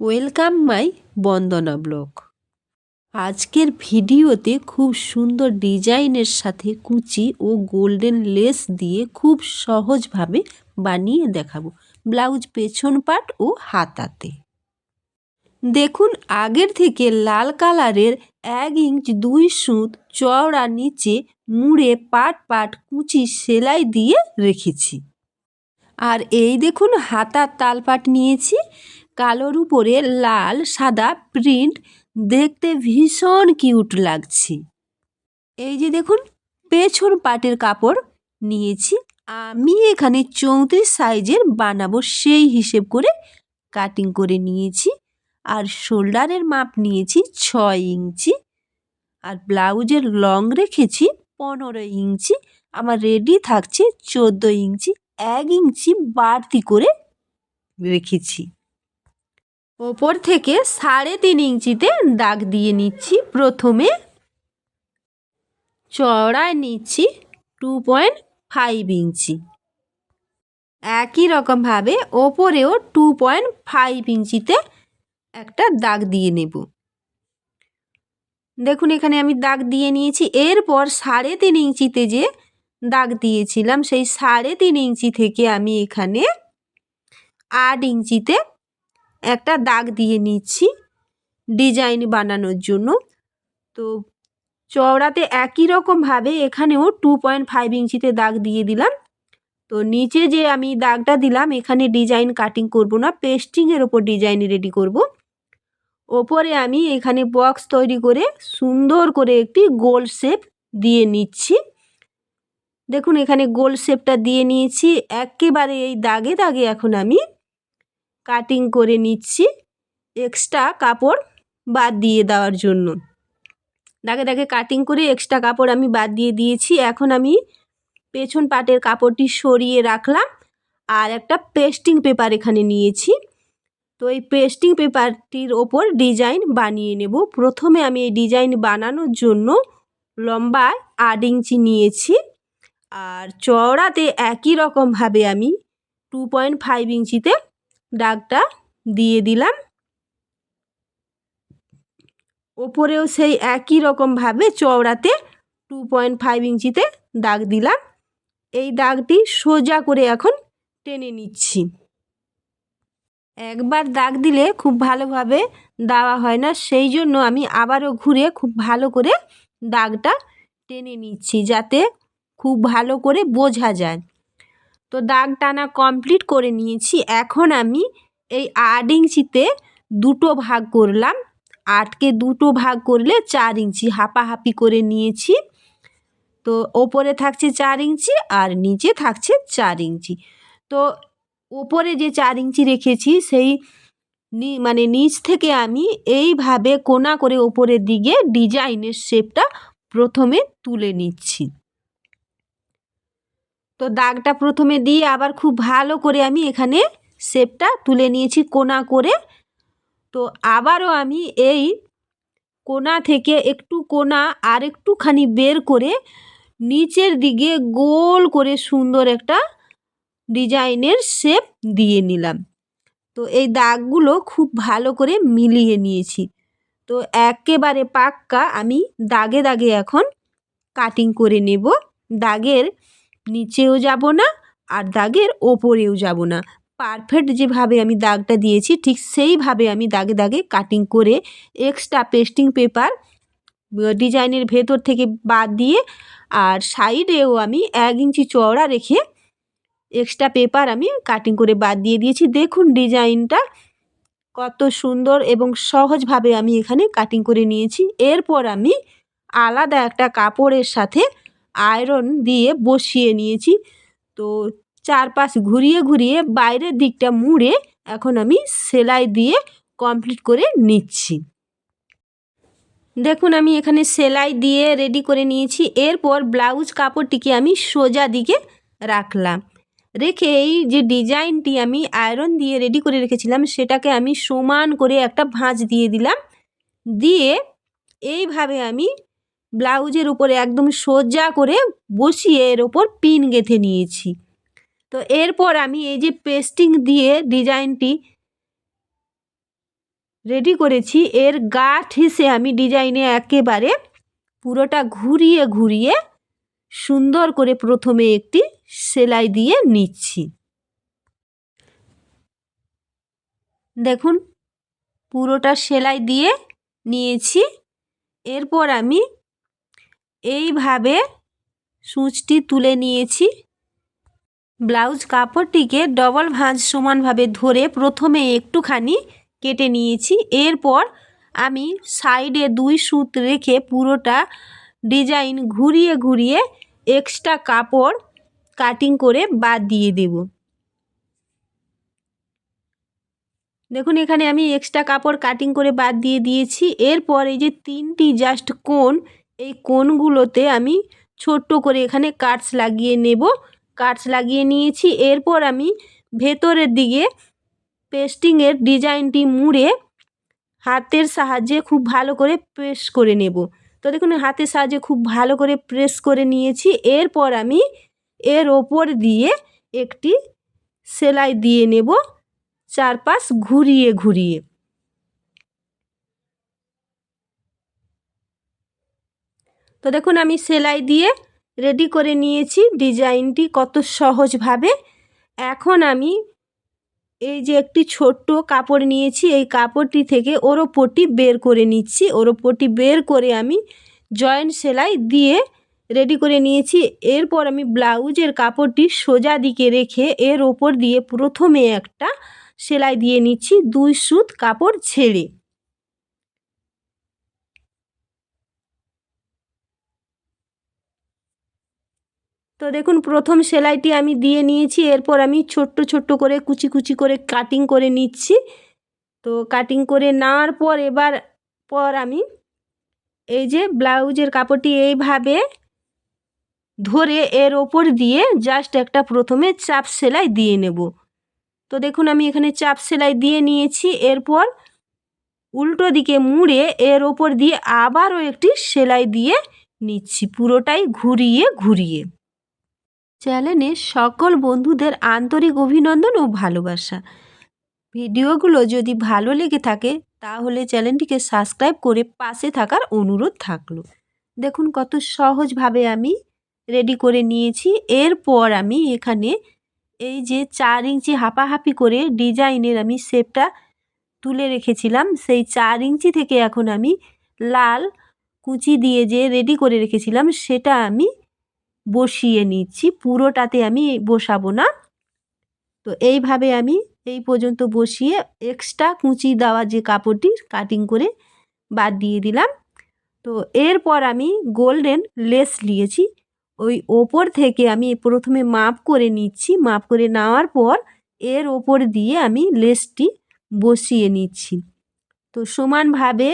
Welcome my Bandana blog আজকের ভিডিওতে খুব সুন্দর ডিজাইনের সাথে কুচি ও গোল্ডেন লেস দিয়ে খুব সহজভাবে বানিয়ে দেখাবো। ব্লাউজ পেছন পাট ও হাতাতে। দেখুন, আগের থেকে লাল কালারের এক ইঞ্চ, দুই সুত, চওড়া নিচে মুড়ে পাট পাট কুচি সেলাই দিয়ে রেখেছি। আর এই দেখুন, হাতার তালপাট নিয়েছি। কালোর উপরে লাল, সাদা প্রিন্ট দেখতে ভীষণ কিউট লাগছে। এই যে দেখুন, পেছন পাটের কাপড় নিয়েছি। আমি এখানে চৌত্রিশ সাইজের বানাবো সেই হিসেব করে কাটিং করে নিয়েছি। আর শোল্ডারের মাপ নিয়েছি ছয় ইঞ্চি। আর ব্লাউজের লং রেখেছি পনেরো ইঞ্চি। আমার রেডি থাকছে চোদ্দ ইঞ্চি, এক ইঞ্চি বাড়তি করে রেখেছি। ওপর থেকে সাড়ে তিন ইঞ্চিতে দাগ দিয়ে নিচ্ছি। প্রথমে চড়ায় নিচ্ছি টু পয়েন্ট ফাইভ ইঞ্চি। একই রকমভাবে ওপরেও টু পয়েন্ট ফাইভ ইঞ্চিতে একটা দাগ দিয়ে নেব। দেখুন, এখানে আমি দাগ দিয়ে নিয়েছি। এরপর সাড়ে তিন ইঞ্চিতে যে দাগ দিয়েছিলাম, সেই সাড়ে তিন ইঞ্চি থেকে আমি এখানে আট ইঞ্চিতে একটা দাগ দিয়ে নিচ্ছি ডিজাইন বানানোর জন্য। তো চওড়াতে একই রকমভাবে এখানেও টু পয়েন্ট ফাইভ ইঞ্চিতে দাগ দিয়ে দিলাম। তো নিচে যে আমি দাগটা দিলাম, এখানে ডিজাইন কাটিং করব না পেস্টিংয়ের ওপর ডিজাইন রেডি করব। ওপরে আমি এখানে বক্স তৈরি করে সুন্দর করে একটি গোল শেপ দিয়ে নিচ্ছি। দেখুন, এখানে গোল শেপটা দিয়ে নিয়েছি। একেবারে এই দাগে দাগে এখন আমি কাটিং করে নিচ্ছি এক্সট্রা কাপড় বাদ দিয়ে দেওয়ার জন্য। দাগে দাগে কাটিং করে এক্সট্রা কাপড় আমি বাদ দিয়ে দিয়েছি। এখন আমি পেছন পাটের কাপড়টি সরিয়ে রাখলাম আর একটা পেস্টিং পেপার এখানে নিয়েছি। তো এই পেস্টিং পেপারটির ওপর ডিজাইন বানিয়ে নেব। প্রথমে আমি এই ডিজাইন বানানোর জন্য লম্বায় আট ইঞ্চি নিয়েছি আর চওড়াতে একই রকমভাবে আমি টু পয়েন্ট ফাইভ ইঞ্চিতে দাগটা দিয়ে দিলাম। ওপরেও সেই একই রকমভাবে চওড়াতে টু পয়েন্ট ফাইভ ইঞ্চিতে দাগ দিলাম। এই দাগটি সোজা করে এখন টেনে নিচ্ছি। একবার দাগ দিলে খুব ভালোভাবে দেওয়া হয় না, সেই জন্য আমি আবারও ঘুরে খুব ভালো করে দাগটা টেনে নিচ্ছি যাতে খুব ভালো করে বোঝা যায়। তো দাগ টানা কমপ্লিট করে নিয়েছি। এখন আমি এই আট ইঞ্চিতে দুটো ভাগ করলাম। আটকে দুটো ভাগ করলে চার ইঞ্চি হাপাহাপি করে নিয়েছি। তো ওপরে থাকছে চার ইঞ্চি আর নিচে থাকছে চার ইঞ্চি। তো ওপরে যে চার ইঞ্চি রেখেছি, সেই মানে নিচ থেকে আমি এইভাবে কোনা করে ওপরের দিকে ডিজাইনের শেপটা প্রথমে তুলে নিচ্ছি। তো দাগটা প্রথমে দিয়ে আবার খুব ভালো করে আমি এখানে শেপটা তুলে নিয়েছি কোনা করে। তো আবারও আমি এই কোনা থেকে একটু কোনা আর একটুখানি বের করে নিচের দিকে গোল করে সুন্দর একটা ডিজাইনের শেপ দিয়ে নিলাম। তো এই দাগগুলো খুব ভালো করে মিলিয়ে নিয়েছি। তো একেবারে পাক্কা আমি দাগে দাগে এখন কাটিং করে নেব। দাগের নিচেও যাব না আর দাগের ওপরেও যাব না। পারফেক্ট যেভাবে আমি দাগটা দিয়েছি, ঠিক সেইভাবে আমি দাগে দাগে কাটিং করে এক্সট্রা পেস্টিং পেপার ডিজাইনের ভেতর থেকে বাদ দিয়ে আর সাইডেও আমি এক ইঞ্চি চওড়া রেখে এক্সট্রা পেপার আমি কাটিং করে বাদ দিয়ে দিয়েছি। দেখুন ডিজাইনটা কত সুন্দর এবং সহজভাবে আমি এখানে কাটিং করে নিয়েছি। এরপর আমি আলাদা একটা কাপড়ের সাথে আয়রন দিয়ে বসিয়ে নিয়েছি। তো চারপাশ ঘুরিয়ে ঘুরিয়ে বাইরের দিকটা মুড়ে এখন আমি সেলাই দিয়ে কমপ্লিট করে নিচ্ছি। দেখুন আমি এখানে সেলাই দিয়ে রেডি করে নিয়েছি। এরপর ব্লাউজ কাপড়টিকে আমি সোজা দিকে রাখলাম। রেখে এই যে ডিজাইনটি আমি আয়রন দিয়ে রেডি করে রেখেছিলাম, সেটাকে আমি সমান করে একটা ভাঁজ দিয়ে দিলাম। দিয়ে এইভাবে আমি ব্লাউজের উপরে একদম সোজা করে বসিয়ে এর ওপর পিন গেঁথে নিয়েছি। তো এরপর আমি এই যে পেস্টিং দিয়ে ডিজাইনটি রেডি করেছি, এর গা ঠেসে আমি ডিজাইনে একেবারে পুরোটা ঘুরিয়ে ঘুরিয়ে সুন্দর করে প্রথমে একটি সেলাই দিয়ে নিচ্ছি। দেখুন, পুরোটা সেলাই দিয়ে নিয়েছি। এরপর আমি এইভাবে সূচটি তুলে নিয়েছি। ব্লাউজ কাপড়টিকে ডবল ভাঁজ সমানভাবে ধরে প্রথমে একটুখানি কেটে নিয়েছি। এরপর আমি সাইডে দুই সুত রেখে পুরোটা ডিজাইন ঘুরিয়ে ঘুরিয়ে এক্সট্রা কাপড় কাটিং করে বাদ দিয়ে দেব। দেখুন, এখানে আমি এক্সট্রা কাপড় কাটিং করে বাদ দিয়ে দিয়েছি। এরপর এই যে তিনটি জাস্ট কোন এই কোণগুলোতে আমি ছোট্ট করে এখানে কাটস লাগিয়ে নেব। কাটস লাগিয়ে নিয়েছি। এরপর আমি ভেতরের দিকে পেস্টিংয়ের ডিজাইনটি মুড়ে হাতের সাহায্যে খুব ভালো করে প্রেস করে নেব। তো দেখুন হাতের সাহায্যে খুব ভালো করে প্রেস করে নিয়েছি। এরপর আমি এর ওপর দিয়ে একটি সেলাই দিয়ে নেব। চারপাশ ঘুরিয়ে ঘুরিয়ে। তো দেখুন, আমি সেলাই দিয়ে রেডি করে নিয়েছি। ডিজাইনটি কত সহজভাবে। এখন আমি এই যে একটি ছোট্ট কাপড় নিয়েছি, এই কাপড়টি থেকে ওর ওপরটি বের করে নিচ্ছি। ওর ওপরটি বের করে আমি জয়েন্ট সেলাই দিয়ে রেডি করে নিয়েছি। এরপর আমি ব্লাউজের কাপড়টি সোজা দিকে রেখে এর ওপর দিয়ে প্রথমে একটা সেলাই দিয়ে নিচ্ছি দুই সুত কাপড় ছেড়ে। তো দেখুন, প্রথম সেলাইটি আমি দিয়ে নিয়েছি, এরপর আমি ছোট্ট ছোট্ট করে কুচি কুচি করে কাটিং করে নিচ্ছি। তো কাটিং করে নেওয়ার পর, এবার পর আমি এই যে ব্লাউজের কাপড়টি এইভাবে ধরে এর ওপর দিয়ে জাস্ট একটা প্রথমে চাপ সেলাই দিয়ে নেব। তো দেখুন, আমি এখানে চাপ সেলাই দিয়ে নিয়েছি, এরপর উল্টো দিকে মুড়ে এর ওপর দিয়ে আবারও একটি সেলাই দিয়ে নিচ্ছি, পুরোটাই ঘুরিয়ে ঘুরিয়ে। চ্যানেলে সকল বন্ধুদের আন্তরিক অভিনন্দন ও ভালোবাসা। ভিডিওগুলো যদি ভালো লেগে থাকে, তাহলে চ্যানেলটিকে সাবস্ক্রাইব করে পাশে থাকার অনুরোধ থাকল। দেখুন কত সহজভাবে আমি রেডি করে নিয়েছি। এরপর আমি এখানে এই যে চার ইঞ্চি হাঁপাহাঁপি করে ডিজাইনের আমি শেপটা তুলে রেখেছিলাম। সেই চার ইঞ্চি থেকে এখন আমি লাল কুচি দিয়ে যে রেডি করে রেখেছিলাম, সেটা আমি বসিয়ে নিচ্ছি, পুরোটাতে আমি বসাবো না। তো এইভাবে আমি এই পর্যন্ত বসিয়ে এক্সট্রা কুচি দেওয়া যে কাপড়টি কাটিং করে বাদ দিয়ে দিলাম। তো এরপর আমি গোল্ডেন লেস নিয়েছি। ওই ওপর থেকে আমি প্রথমে মাপ করে নিচ্ছি। মাপ করে নেওয়ার পর এর ওপর দিয়ে আমি লেসটি বসিয়ে নিচ্ছি। তো সমানভাবে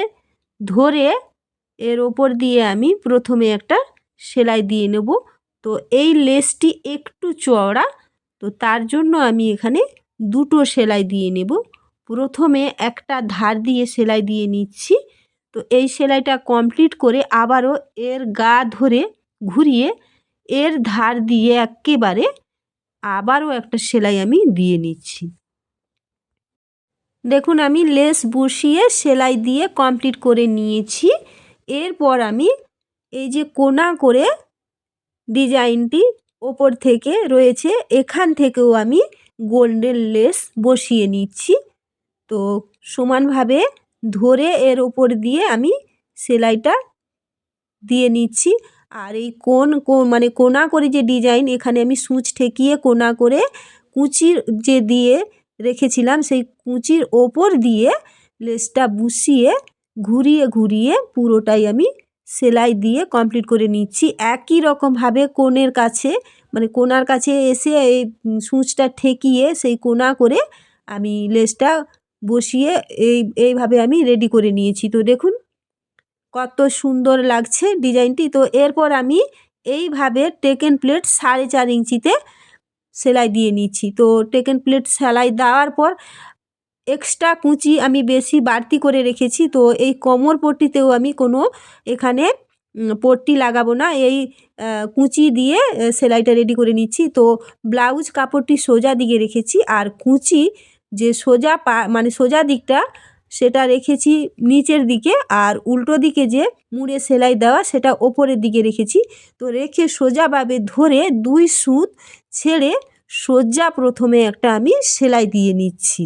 ধরে এর ওপর দিয়ে আমি প্রথমে একটা সেলাই দিয়ে নেব। তো এই লেসটি একটু চওড়া, তো তার জন্য আমি এখানে দুটো সেলাই দিয়ে নেব। প্রথমে একটা ধার দিয়ে সেলাই দিয়ে নিচ্ছি, তো এই সেলাইটা কমপ্লিট করে আবারও এর গা ধরে ঘুরিয়ে এর ধার দিয়ে একেবারে আবারও একটা সেলাই আমি দিয়ে নিচ্ছি। দেখুন, আমি লেস বসিয়ে সেলাই দিয়ে কমপ্লিট করে নিয়েছি। এরপর আমি এই যে কোনা করে ডিজাইনটি ওপর থেকে রয়েছে। এখান থেকেও আমি গোল্ডেন লেস বসিয়ে নিচ্ছি। তো সমানভাবে ধরে এর ওপর দিয়ে আমি সেলাইটা দিয়ে নিচ্ছি। আর এই কোন মানে কোনা করে যে ডিজাইন, এখানে আমি সূচ ঠেকিয়ে কোনা করে কুচির যে দিয়ে রেখেছিলাম, সেই কুচির ওপর দিয়ে লেসটা বসিয়ে ঘুরিয়ে ঘুরিয়ে পুরোটাই আমি সেলাই দিয়ে কমপ্লিট করে নিচ্ছি। একই রকমভাবে কোণের কাছে মানে কোনার কাছে এসে এই সূচটা ঠেকিয়ে সেই কোনা করে আমি লেসটা বসিয়ে এই, এইভাবে আমি রেডি করে নিয়েছি। তো দেখুন, কত সুন্দর লাগছে ডিজাইনটি। তো এরপর আমি এইভাবে টেকেন প্লেট সাড়ে চার ইঞ্চিতে সেলাই দিয়ে নিচ্ছি। তো টেকেন প্লেট সেলাই দেওয়ার পর এক্সট্রা কুচি আমি বেশি বাড়তি করে রেখেছি, তো এই কোমর পট্টিতেও আমি কোনো এখানে পট্টি লাগাবো না। এই কুচি দিয়ে সেলাইটা রেডি করে নিচ্ছি। তো ব্লাউজ কাপড়টি সোজা দিকে রেখেছি আর কুচি যে সোজা পা মানে সোজা দিকটা সেটা রেখেছি নিচের দিকে আর উল্টো দিকে যে মুড়ে সেলাই দেওয়া সেটা ওপরের দিকে রেখেছি। তো রেখে সোজাভাবে ধরে দুই সুত ছেড়ে সোজা প্রথমে একটা আমি সেলাই দিয়ে নিচ্ছি।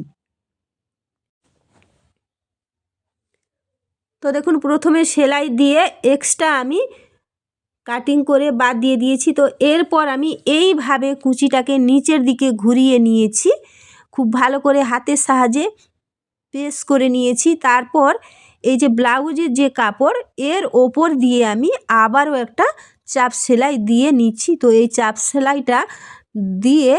তো দেখুন, প্রথমে সেলাই দিয়ে এক্সট্রা আমি কাটিং করে বাদ দিয়ে দিয়েছি। তো এরপর আমি এইভাবে কুচিটাকে নিচের দিকে ঘুরিয়ে নিয়েছি। খুব ভালো করে হাতের সাহায্যে প্রেস করে নিয়েছি। তারপর এই যে ব্লাউজের যে কাপড়, এর ওপর দিয়ে আমি আবারও একটা চাপ সেলাই দিয়ে নিচ্ছি। তো এই চাপ সেলাইটা দিয়ে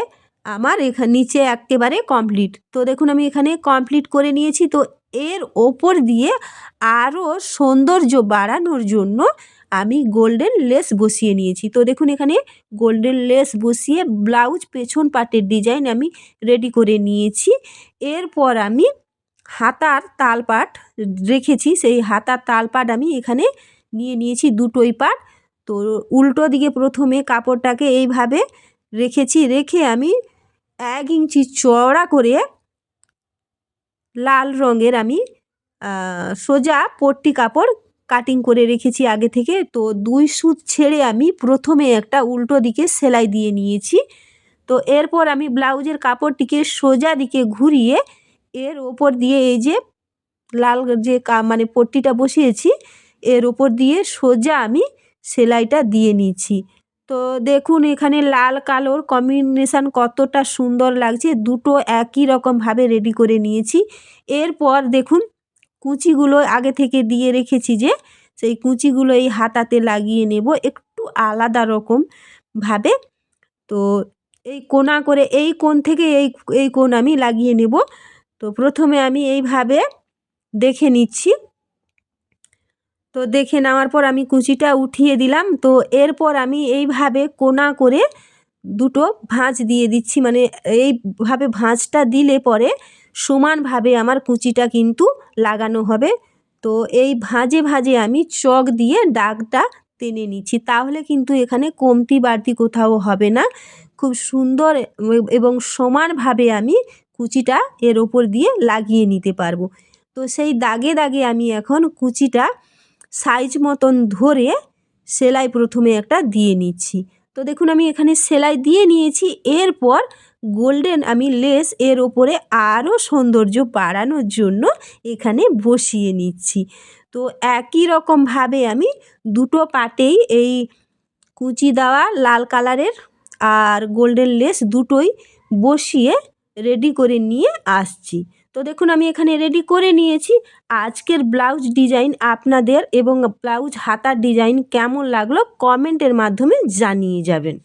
আমার এখানে নিচে একেবারে কমপ্লিট তো দেখুন, আমি এখানে কমপ্লিট করে নিয়েছি। তো এর ওপর দিয়ে আরও সৌন্দর্য বাড়ানোর জন্য আমি গোল্ডেন লেস বসিয়ে নিয়েছি। তো দেখুন এখানে গোল্ডেন লেস বসিয়ে ব্লাউজ পেছন পাটের ডিজাইন আমি রেডি করে নিয়েছি। এরপর আমি হাতার তালপাট রেখেছি। সেই হাতার তালপাট আমি এখানে নিয়ে নিয়েছি দুটোই পাট। তো উল্টো দিকে প্রথমে কাপড়টাকে এইভাবে রেখেছি। রেখে আমি এক ইঞ্চি চওড়া করে লাল রঙের আমি সোজা পট্টি কাপড় কাটিং করে রেখেছি আগে থেকে। তো দুই সুত ছেড়ে আমি প্রথমে একটা উল্টো দিকে সেলাই দিয়ে নিয়েছি। তো এরপর আমি ব্লাউজের কাপড়টিকে সোজা দিকে ঘুরিয়ে এর ওপর দিয়ে এই যে লাল যে মানে পট্টিটা বসিয়েছি, এর ওপর দিয়ে সোজা আমি সেলাইটা দিয়ে নিচ্ছি তো দেখুন, এখানে লাল কালোর কম্বিনেশান কতটা সুন্দর লাগছে। দুটো একই রকমভাবে রেডি করে নিয়েছি। এরপর দেখুন, কুচিগুলো আগে থেকে দিয়ে রেখেছি যে, সেই কুচিগুলো এই হাতাতে লাগিয়ে নেব একটু আলাদা রকমভাবে। তো এই কোনা করে, এই কোণ থেকে এই এই কোণ আমি লাগিয়ে নেব। তো প্রথমে আমি এইভাবে দেখে নিচ্ছি। তো দেখে নেওয়ার পর আমি কুচিটা উঠিয়ে দিলাম। তো এরপর আমি এইভাবে কোনা করে দুটো ভাঁজ দিয়ে দিচ্ছি। মানে এইভাবে ভাঁজটা দিলে পরে সমানভাবে আমার কুচিটা কিন্তু লাগানো হবে। তো এই ভাঁজে ভাঁজে আমি চক দিয়ে দাগটা টেনে নিচ্ছি। তাহলে কিন্তু এখানে কমতি বাড়তি কোথাও হবে না। খুব সুন্দর এবং সমানভাবে আমি কুচিটা এর ওপর দিয়ে লাগিয়ে নিতে পারব। তো সেই দাগে দাগে আমি এখন কুচিটা সাইজ মতন ধরে সেলাই প্রথমে একটা দিয়ে নিচ্ছি। তো দেখুন, আমি এখানে সেলাই দিয়ে নিয়েছি। এরপর গোল্ডেন আমি লেস এর ওপরে আরও সৌন্দর্য বাড়ানোর জন্য এখানে বসিয়ে নিচ্ছি। তো একই রকমভাবে আমি দুটো পাটেই এই কুচি দেওয়া লাল কালারের আর গোল্ডেন লেস দুটোই বসিয়ে রেডি করে নিয়ে আসছি। তো দেখুন, আমি এখানে রেডি করে নিয়েছি। আজকের ব্লাউজ ডিজাইন আপনাদের এবং ব্লাউজ হাতার ডিজাইন কেমন লাগল কমেন্টের মাধ্যমে জানিয়ে যাবেন।